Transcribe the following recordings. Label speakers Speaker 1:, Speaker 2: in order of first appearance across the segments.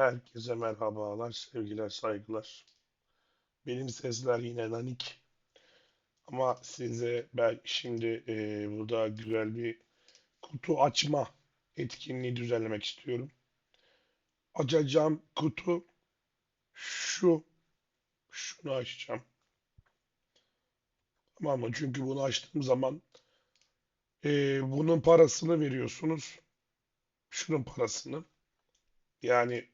Speaker 1: Herkese merhabalar, sevgiler, saygılar. Benim sesler yine nanik. Ama size ben şimdi e, burada güzel bir kutu açma etkinliği düzenlemek istiyorum. Açacağım kutu şu. Şunu açacağım. Tamam mı? Çünkü bunu açtığım zaman e, bunun parasını veriyorsunuz. Şunun parasını. Yani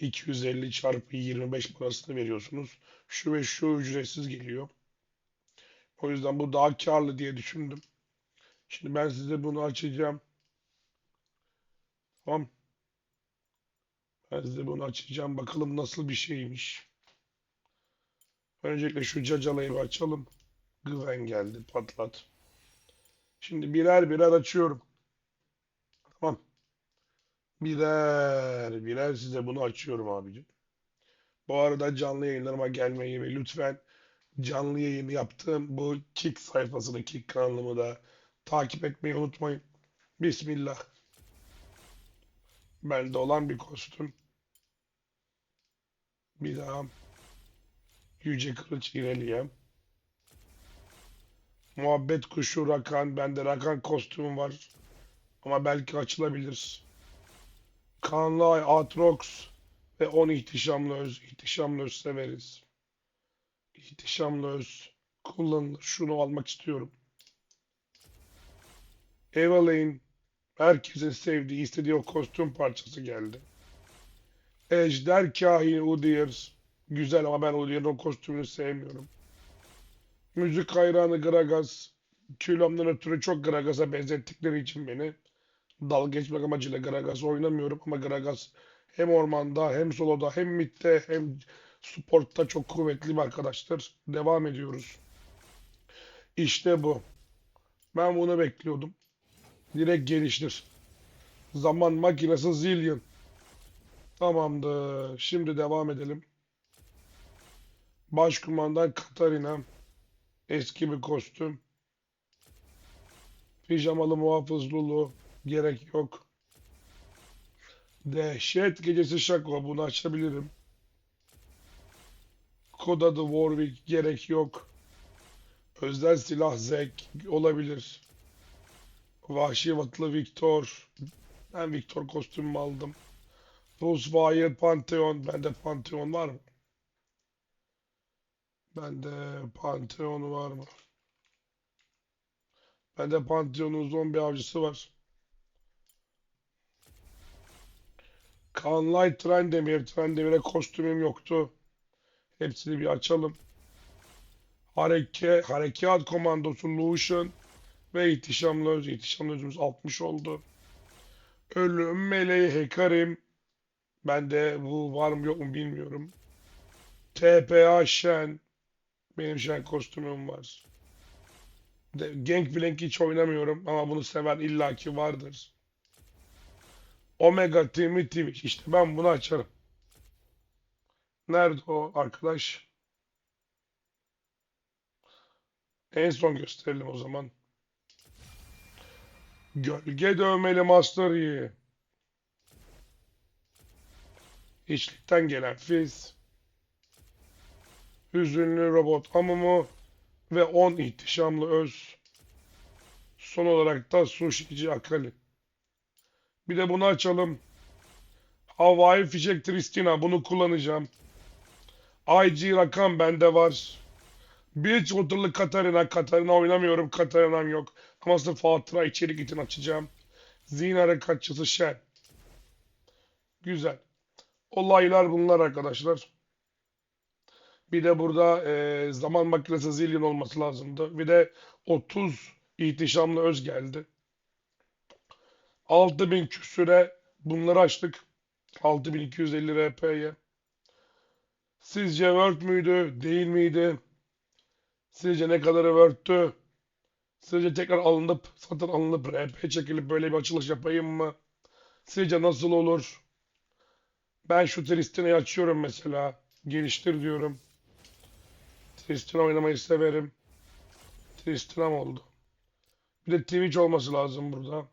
Speaker 1: 250 çarpı 25 parasını veriyorsunuz. Şu ve şu ücretsiz geliyor. O yüzden bu daha karlı diye düşündüm. Şimdi ben size bunu açacağım. Tamam. Ben size bunu açacağım. Bakalım nasıl bir şeymiş. Öncelikle şu cacalayı açalım. Güven geldi. Patlat. Şimdi birer birer açıyorum. Tamam. Birer birer size bunu açıyorum abicim. Bu arada canlı yayınlarıma gelmeyi ve lütfen canlı yayın yaptığım bu Kick sayfasını, Kick kanalımı da takip etmeyi unutmayın. Bismillah. Bende olan bir kostüm. Bir daha Yüce Kılıç İreliye. Muhabbet Kuşu Rakan. Bende Rakan kostümüm var. Ama belki açılabilir. Kanlı Ay, Atrox ve 10 ihtişamlı öz. İhtişamlı öz severiz. İhtişamlı öz kullanılır. Şunu almak istiyorum. Evelyn herkesin sevdiği, istediği o kostüm parçası geldi. Ejder Kahin Udyr güzel ama ben Udyr'ın o kostümünü sevmiyorum. Müzik hayranı Gragas kilomdan ötürü çok Gragas'a benzettikleri için beni dalga geçmek amacıyla Gragas oynamıyorum ama Gragas hem ormanda hem soloda hem midde hem sportta çok kuvvetli bir arkadaştır. Devam ediyoruz. İşte bu. Ben bunu bekliyordum. Direkt geliştir. Zaman makinesi zillion. Tamamdır. Şimdi devam edelim. Başkumandan Katarina. Eski bir kostüm. Pijamalı muhafız Lulu. Gerek yok. Dehşet gecesi Şako. Bunu açabilirim. Kod adı Warwick. Gerek yok. Özel silah Zek. Olabilir. Vahşi Vatlı Victor. Ben Victor kostümümü aldım. Roswire Pantheon. Bende Pantheon var mı? Bende Pantheon var mı? Bende Pantheon'un zombi avcısı var. Kanlay Trendemir. Trendemir'e kostümüm yoktu. Hepsini bir açalım. Hareke, Harekat Komandosu Lucian ve İhtişamlı Öz. İhtişamlı Özümüz 60 oldu. Ölüm Meleği Hekarim. Bende bu var mı yok mu bilmiyorum. TPA Şen. Benim Şen kostümüm var. De, Gangplank hiç oynamıyorum ama bunu seven illaki vardır. Omega Team'i Twitch. İşte ben bunu açarım. Nerede o arkadaş? En son gösterelim o zaman. Gölge dövmeli Master Yi. İçlikten gelen Fizz. Hüzünlü robot Amumu ve 10 ihtişamlı öz. Son olarak da Sushici Akali. Bir de bunu açalım. Havai Fişek Tristina. Bunu kullanacağım. IG rakam bende var. Bridgewater'lı Katarina. Katarina oynamıyorum. Katarina'm yok. Ama sırf hatıra içerik için açacağım. Zihin harekatçısı Shen. Güzel. Olaylar bunlar arkadaşlar. Bir de burada e, zaman makinesi zillion olması lazımdı. Bir de 30 ihtişamlı öz geldi. 6000 küsüre bunları açtık. 6250 RP'ye. Sizce Word müydü, değil miydi? Sizce ne kadarı Word'tü? Sizce tekrar alınıp, satın alınıp RP çekilip böyle bir açılış yapayım mı? Sizce nasıl olur? Ben şu Tristan'ı açıyorum mesela. Geliştir diyorum. Tristan oynamayı severim. Tristan'ım oldu. Bir de Twitch olması lazım burada.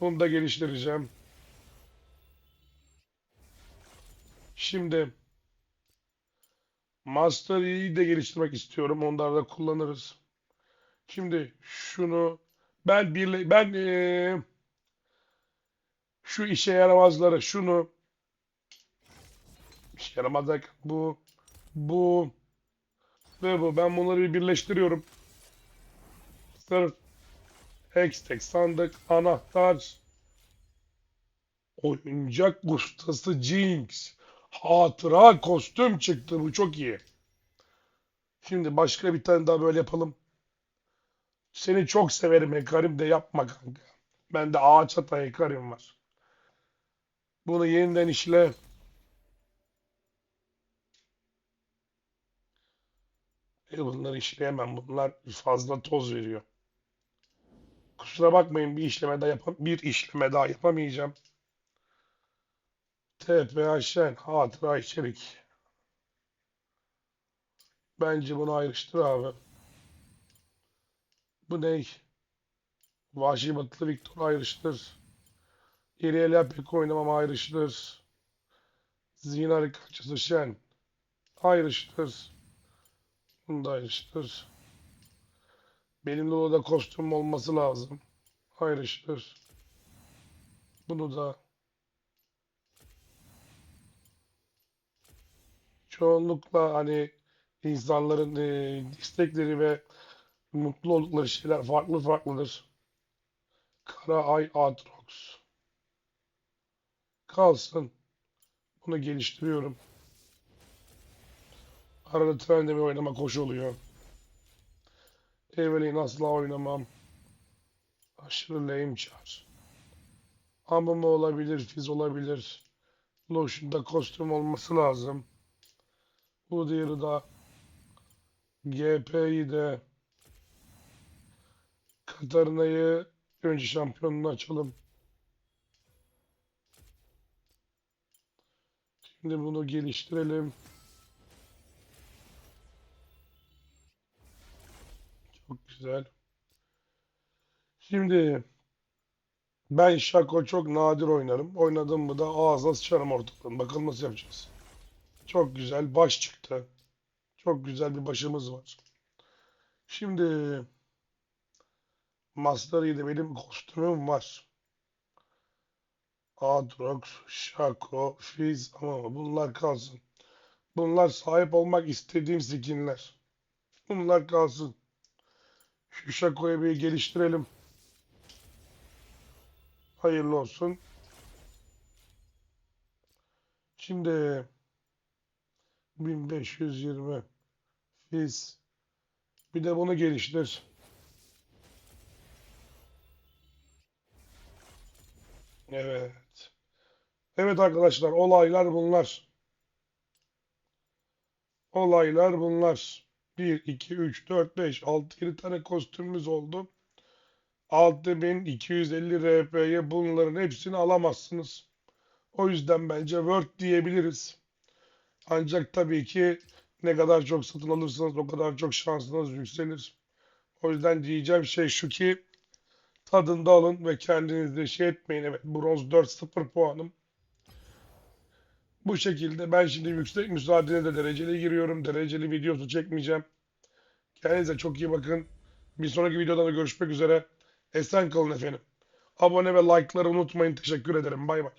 Speaker 1: Bunu da geliştireceğim. Şimdi Master de geliştirmek istiyorum. Onları da kullanırız. Şimdi şunu ben birle ben eee, şu işe yaramazları şunu işe yaramaz derken bu bu ve bu ben bunları bir birleştiriyorum. Sırf Hextech sandık anahtar oyuncak ustası Jinx hatıra kostüm çıktı bu çok iyi. Şimdi başka bir tane daha böyle yapalım. Seni çok severim Hekarim de yapma kanka. Bende ağaç ata Hekarim var. Bunu yeniden işle. E bunları işleyemem. Bunlar fazla toz veriyor. Kusura bakmayın bir işleme daha yapam bir işleme daha yapamayacağım. TPHN hatıra içerik. Bence bunu ayrıştır abi. Bu ne? Vahşi Batılı Victor ayrıştır. İri ele pek oynamam ayrıştır. Zinar kaçısı şen. Ayrıştır. Bunu da ayrıştır. Benim de orada kostüm olması lazım. Ayrıştır. Bunu da çoğunlukla hani insanların e, istekleri ve mutlu oldukları şeyler farklı farklıdır. Kara Ay Aatrox. Kalsın. Bunu geliştiriyorum. Arada trende bir oynamak hoş oluyor. Evelyn asla oynamam. Aşırı lame çar. Amama olabilir, Fiz olabilir. Lotion'da kostüm olması lazım. Bu diğeri da GP'yi de Katarina'yı önce şampiyonluğunu açalım. Şimdi bunu geliştirelim. Çok güzel. Şimdi ben Şako çok nadir oynarım. Oynadım mı da ağzına sıçarım ortadan. Bakalım nasıl yapacağız. Çok güzel baş çıktı. Çok güzel bir başımız var. Şimdi Master Yi'de benim kostümüm var. Aatrox, Shaco, Fizz ama bunlar kalsın. Bunlar sahip olmak istediğim skinler. Bunlar kalsın. Şu Shaco'yu bir geliştirelim. Hayırlı olsun. Şimdi 1520 Fizz. Bir de bunu geliştir. Evet. Evet arkadaşlar olaylar bunlar. Olaylar bunlar. 1, 2, 3, 4, 5, 6, 7 tane kostümümüz oldu. 6250 RP'ye bunların hepsini alamazsınız. O yüzden bence Word diyebiliriz. Ancak tabii ki ne kadar çok satın alırsanız o kadar çok şansınız yükselir. O yüzden diyeceğim şey şu ki tadında alın ve kendinizi şey etmeyin. Evet bronz 4 0 puanım. Bu şekilde ben şimdi yüksek müsaadene de dereceli giriyorum. Dereceli videosu çekmeyeceğim. Kendinize çok iyi bakın. Bir sonraki videoda da görüşmek üzere. Esen kalın efendim. Abone ve like'ları unutmayın. Teşekkür ederim. Bay bay.